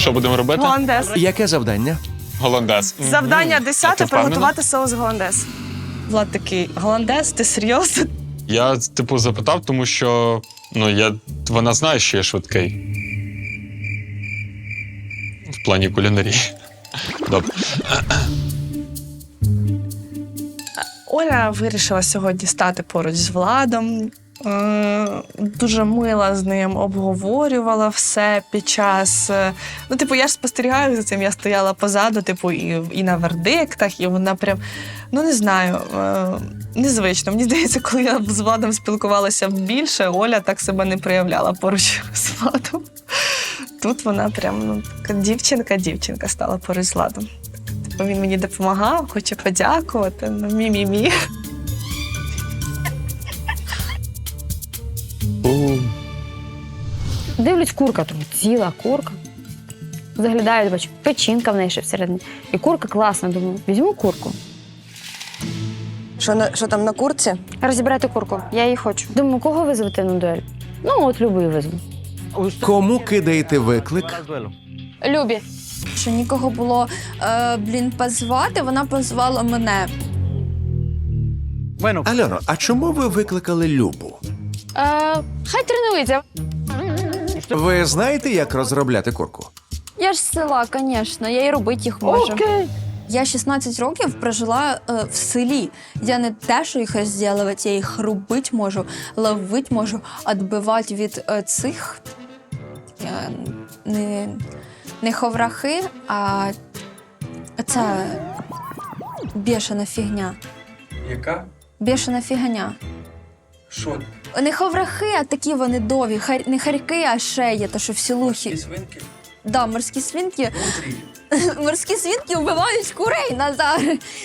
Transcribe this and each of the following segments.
Що будемо робити? Голландез. Яке завдання? Голландез. Завдання десяте приготувати соус голландез. Влад такий, голландез, ти серйозно? Я, типу, запитав, тому що ну, я, вона знає, що я швидкий. В плані кулінарії. Добре. Оля вирішила сьогодні стати поруч з Владом. Е, Дуже мила з ним обговорювала все під час. е, Ну, типу, я ж спостерігаю за цим. Я стояла позаду, типу, і, і на вердиктах, і вона прям, ну не знаю, е, незвично. Мені здається, коли я з Владом спілкувалася більше, Оля так себе не проявляла поруч з Владом. Тут вона прям ну, дівчинка-дівчинка стала поруч з Владом. Типу, він мені допомагав, хоче подякувати. Ну, мі-мі-мі. Дивлюсь, курка тут ціла курка. Заглядаю, бачу, печінка в неї ще всередині. І курка класна, думаю, візьму курку. Що, на, що там на курці? Розібрати курку, я її хочу. Думаю, кого визвати на дуель? Ну, от любий визву. Кому кидаєте виклик? Любі. що нікого було е, блін позвати, вона позвала мене. Альоно, а чому ви викликали Любу? Е, хай тренується. Ви знаєте, як розробляти курку? Я ж з села, звісно, я і робити їх можу. Я 16 років прожила е, в селі. Я не те, що їх розділувати, я їх робити можу, ловити можу, відбивати від е, цих е, не, не ховрахи, а це бешена фігня. Яка? Бешена фігня. Що? Не ховрахи, а такі вони довгі. Хар... Не харьки, а шеї, то що в сілухі. свинки? Да, морські свинки. Внутрі. Морські свинки вбивають курей Назар.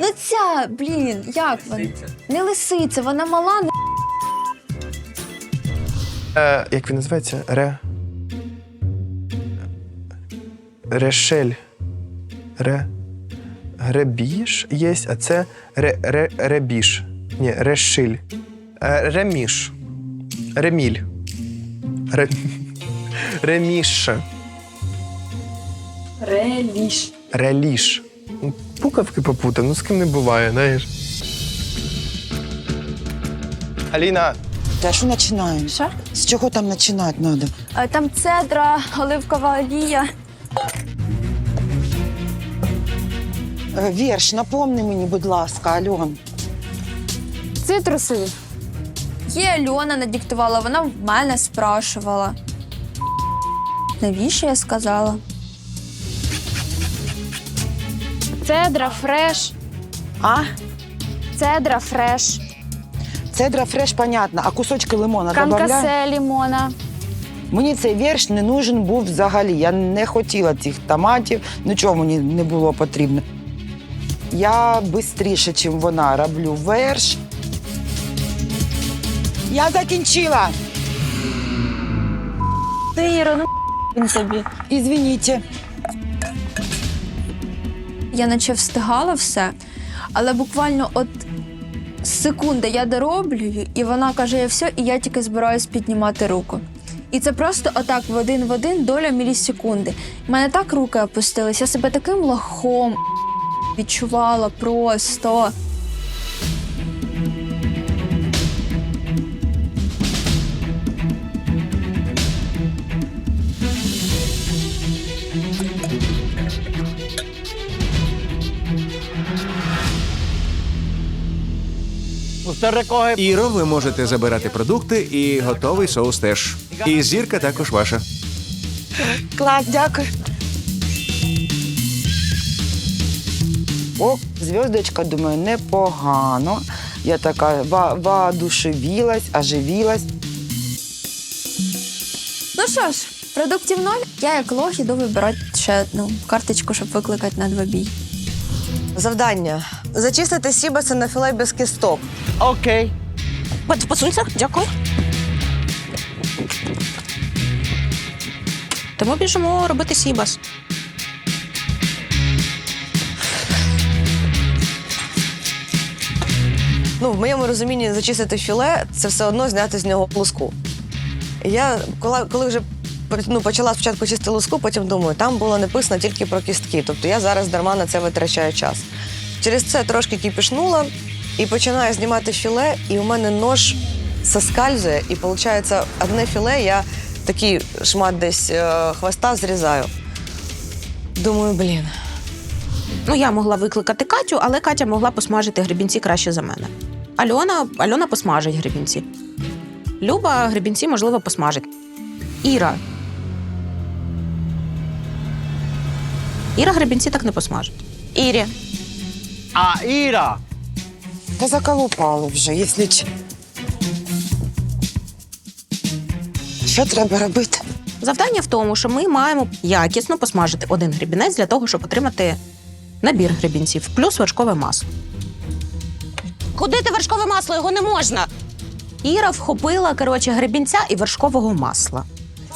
Ну ця, блін, як вона? Лисиця. Не лисиця, вона мала. не- Е, як він називається? Ре. Решель. Ре. Гребіж є, а це ре, ре, ребіж. Ні, решиль. Е, реміш. Реміль. Ре, реміш. Реліш. Реліш. Ну, Пукавки попутав, ну з ким не буває, знаєш. Аліна, Та що починаємо? Що? З чого там починати треба? Е, Там цедра, оливкова олія. Е, Вірш, напомни мені, будь ласка, Альон. Цитруси. Є Альона надиктувала, вона в мене спрашувала. Навіщо я сказала? Цедра фреш. А? Цедра фреш. Цедра фреш, понятно, а кусочки лимона добавляй. Канкасе лімона. Мені цей вірш не нужен був взагалі. Я не хотіла цих томатів, нічого мені не було потрібно. Я швидше, ніж вона, роблю верш. Я закінчила. Ти Іро, ну він собі. Ізвініть. Я наче встигала все, але буквально от секунди я дороблюю, і вона каже: я все, і я тільки збираюсь піднімати руку. І це просто отак в один в один доля мілісекунди. У мене так руки опустились, я себе таким лохом відчувала просто. Іро, ви можете забирати продукти і готовий соус теж. І зірка також ваша. Клас, дякую. О, зв'язочка, думаю, непогано. Я така ва- воодушевілась, оживілась. Ну що ж, продуктів ноль. Я як лох іду вибирати ще одну карточку, щоб викликати на двобій. Завдання. Зачистити сібаси на філе без кісток. Окей. Посунься, дякую. Тому біжимо робити сібас. Ну, в моєму розумінні зачистити філе це все одно зняти з нього луску. Я коли, коли вже ну, почала спочатку чистити луску, потім думаю, там було написано тільки про кістки. Тобто я зараз дарма на це витрачаю час. Через це трошки кіпішнула і починаю знімати філе, і у мене нож соскальзує, і виходить, одне філе я такий шмат десь е, хвоста зрізаю. Думаю, блін. Ну, я могла викликати Катю, але Катя могла посмажити гребінці краще за мене. Альона, Альона посмажить гребінці. Люба гребінці, можливо, посмажить. Іра. Іра гребінці так не посмажить. Ірі. А Іра! Та заколупали вже, якщо ч- Що треба робити? Завдання в тому, що ми маємо якісно посмажити один гребінець для того, щоб отримати набір гребінців, плюс вершкове масло. Куди ти вершкове масло? Його не можна. Іра вхопила коротше, гребінця і вершкового масла.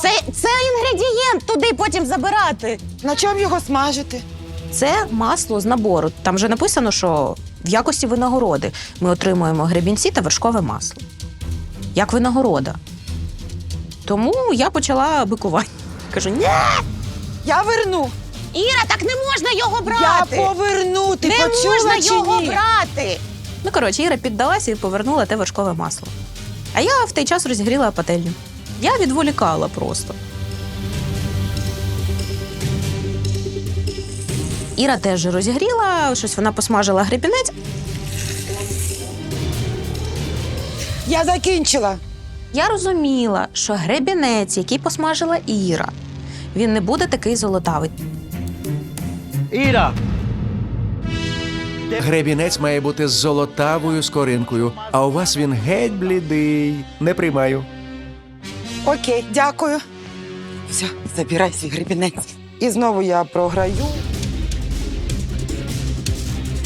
Це, це інгредієнт туди потім забирати. На чому його смажити? Це масло з набору. Там вже написано, що в якості винагороди ми отримуємо гребінці та вершкове масло. Як винагорода. Тому я почала бикувати. Кажу, ні, Я верну. Іра, так не можна його Я брати. поверну. Ти не почула можна чи його ні? брати. Ну, коротше, Іра піддалася і повернула те вершкове масло. А я в той час розігріла пательню. Я відволікала просто. Іра теж розігріла, щось вона посмажила гребінець. Я закінчила. Я розуміла, що гребінець, який посмажила Іра, він не буде такий золотавий. Іра! Гребінець має бути з золотавою скоринкою, а у вас він геть блідий. Не приймаю. Окей, дякую. Все, забирай свій гребінець. І знову я програю.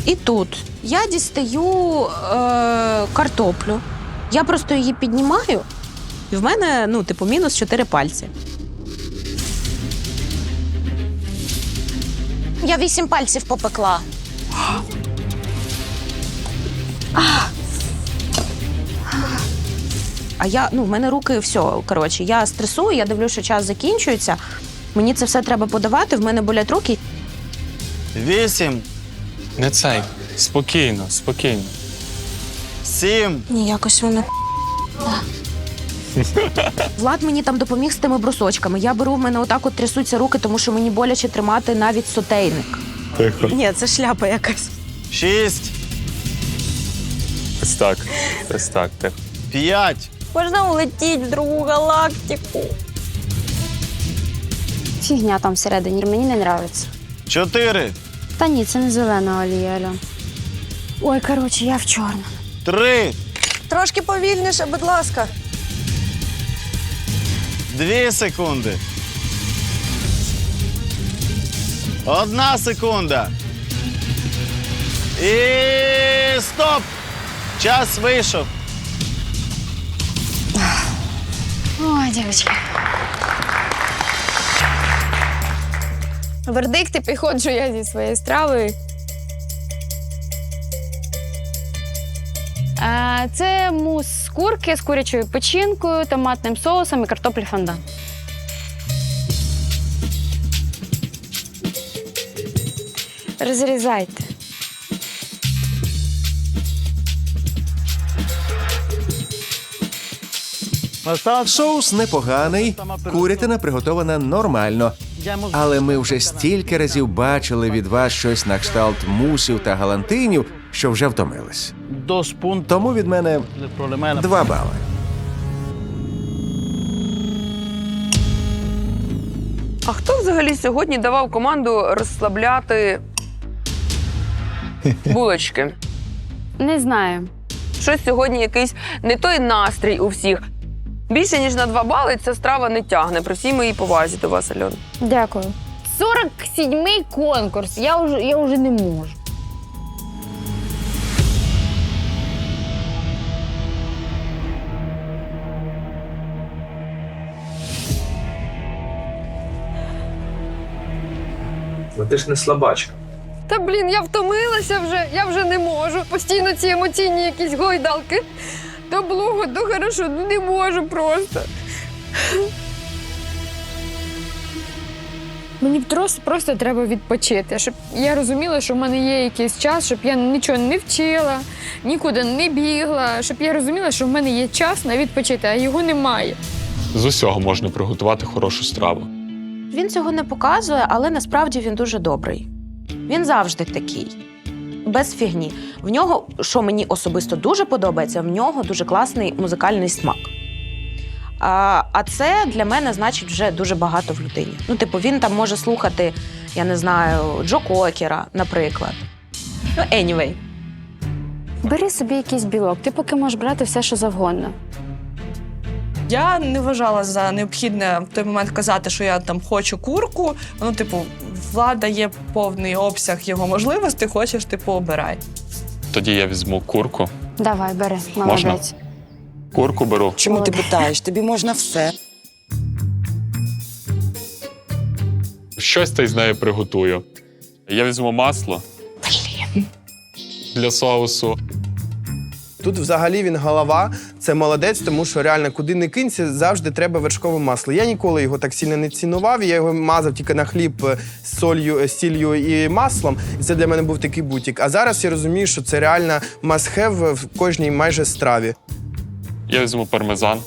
І тут я дістаю е, картоплю. Я просто її піднімаю, і в мене, ну, типу, мінус чотири пальці. Я вісім пальців попекла. А я, ну, в мене руки все. Коротше, я стресую, я дивлюся, що час закінчується. Мені це все треба подавати, в мене болять руки. Вісім. Не цей. Спокійно, спокійно. Сім. Ні, якось воно. Влад мені там допоміг з тими брусочками. Я беру, в мене отак от трясуться руки, тому що мені боляче тримати навіть сотейник. Тихо. Ні, це шляпа якась. Шість. Ось так. Ось так, тихо. П'ять. Можна улетіти в другу галактику. Фігня там всередині, мені не подобається. Чотири. Та ні, це не зелена олія, Альон. Ой, коротше, я в чорному. Три. Трошки повільніше, будь ласка. Дві секунди. Одна секунда. І стоп! Час вийшов. Ой, дівчатка. Вердикти підходжу я зі своєю стравою. Е, Це мус з курки з курячою печінкою, томатним соусом і картоплі фондан. Розрізайте. Соус непоганий, курятина приготована нормально. Але ми вже стільки разів бачили від вас щось на кшталт мусів та галантинів, що вже втомились. Тому від мене два бали. А хто взагалі сьогодні давав команду розслабляти булочки? Не знаю. Щось сьогодні якийсь не той настрій у всіх. Більше ніж на два бали ця страва не тягне. При всій моїй повазі до вас, Альон. Дякую. 47-й конкурс. Я вже, я вже не можу. Ну ти ж не слабачка. Та блін, я втомилася вже, я вже не можу. Постійно ці емоційні якісь гойдалки. То блуго, то хорошо, ну не можу просто. Мені просто, просто треба відпочити, щоб я розуміла, що в мене є якийсь час, щоб я нічого не вчила, нікуди не бігла, щоб я розуміла, що в мене є час на відпочити, а його немає. З усього можна приготувати хорошу страву. Він цього не показує, але насправді він дуже добрий. Він завжди такий, без фігні. В нього, що мені особисто дуже подобається, в нього дуже класний музикальний смак. А, а це для мене значить вже дуже багато в людині. Ну, типу, він там може слухати, я не знаю, Джо Кокера, наприклад. Ну, anyway. Бери собі якийсь білок, ти поки можеш брати все, що завгодно. Я не вважала за необхідне в той момент казати, що я там хочу курку. Ну, типу, влада є повний обсяг його можливостей, хочеш, типу, обирай. Тоді я візьму курку. Давай, бери, Можна? Курку беру. Чому ти питаєш? Тобі можна все. Щось та й з нею приготую. Я візьму масло. Блін. Для соусу. Тут взагалі він голова, це молодець, тому що реально куди не кинься, завжди треба вершкове масло. Я ніколи його так сильно не цінував. Я його мазав тільки на хліб е, з солью, е, сіллю і маслом. І це для мене був такий бутік. А зараз я розумію, що це реально must-have в кожній майже страві. Я візьму пармезан.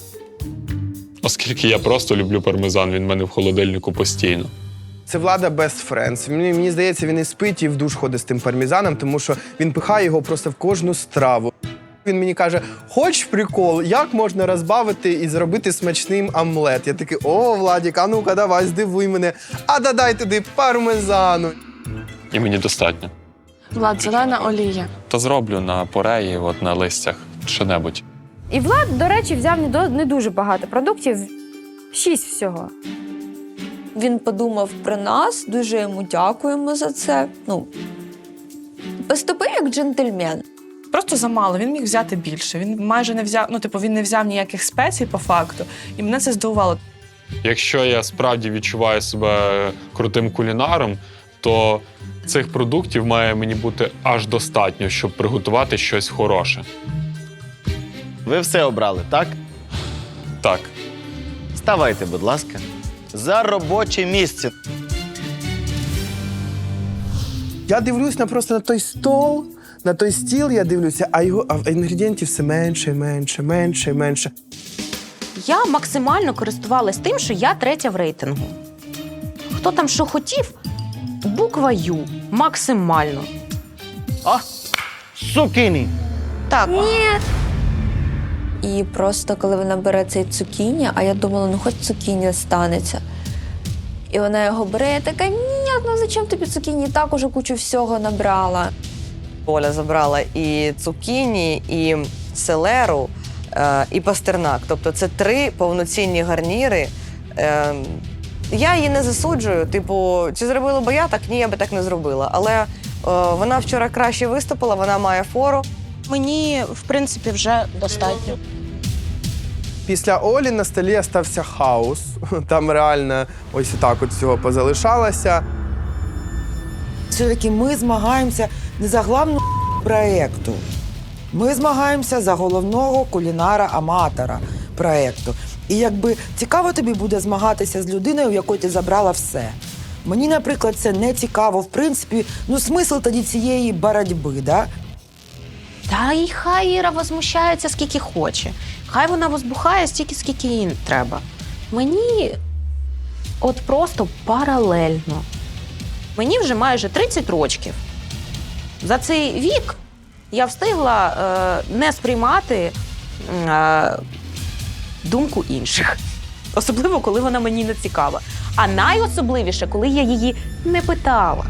Оскільки я просто люблю пармезан, він в мене в холодильнику постійно. Це влада best friends. Мені, мені здається, він і спить, і в душ ходить з тим пармезаном, тому що він пихає його просто в кожну страву. Він мені каже: хоч прикол, як можна розбавити і зробити смачним омлет. Я такий, о, Владік, а ну-ка, давай, здивуй мене. А додай туди пармезану. І мені достатньо. Влад, зелена олія. Та зроблю на пореї, от на листях, що-небудь. І Влад, до речі, взяв не, до, не дуже багато продуктів, шість всього. Він подумав про нас, дуже йому дякуємо за це. Ну, поступив як джентльмен. Просто замало, він міг взяти більше. Він майже не взяв, ну, типу, він не взяв ніяких спецій по факту. І мене це здивувало. Якщо я справді відчуваю себе крутим кулінаром, то цих продуктів має мені бути аж достатньо, щоб приготувати щось хороше. Ви все обрали, так? Так, Ставайте, будь ласка, за робоче місце. Я дивлюсь на просто на той стол, на той стіл, я дивлюся, а його а інгредієнтів все менше, менше, менше, менше. Я максимально користувалась тим, що я третя в рейтингу. Хто там що хотів? Буква Ю. Максимально. А? Сукіні! Так. Ні. І просто коли вона бере цей цукіні, а я думала, ну хоч цукіні станеться. І вона його бере, я така, ні, ну зачем тобі цукіні? Так уже кучу всього набрала. Оля забрала і цукіні, і селеру, е, і пастернак. Тобто це три повноцінні гарніри. Е, я її не засуджую. Типу, чи зробила би я так? Ні, я би так не зробила. Але е, вона вчора краще виступила, вона має фору. Мені, в принципі, вже достатньо. Після Олі на столі стався хаос. Там реально ось так от всього позалишалося. Все-таки ми змагаємося не за главну проєкту. Ми змагаємося за головного кулінара-аматора проєкту. І якби цікаво тобі буде змагатися з людиною, в якої ти забрала все. Мені, наприклад, це не цікаво. В принципі, ну смисл тоді цієї боротьби, да? Та й хай Іра возмущається скільки хоче. Хай вона возбухає стільки, скільки їй треба. Мені от просто паралельно. Мені вже майже 30 років. За цей вік я встигла е, не сприймати е, думку інших. Особливо, коли вона мені не цікава. А найособливіше, коли я її не питала.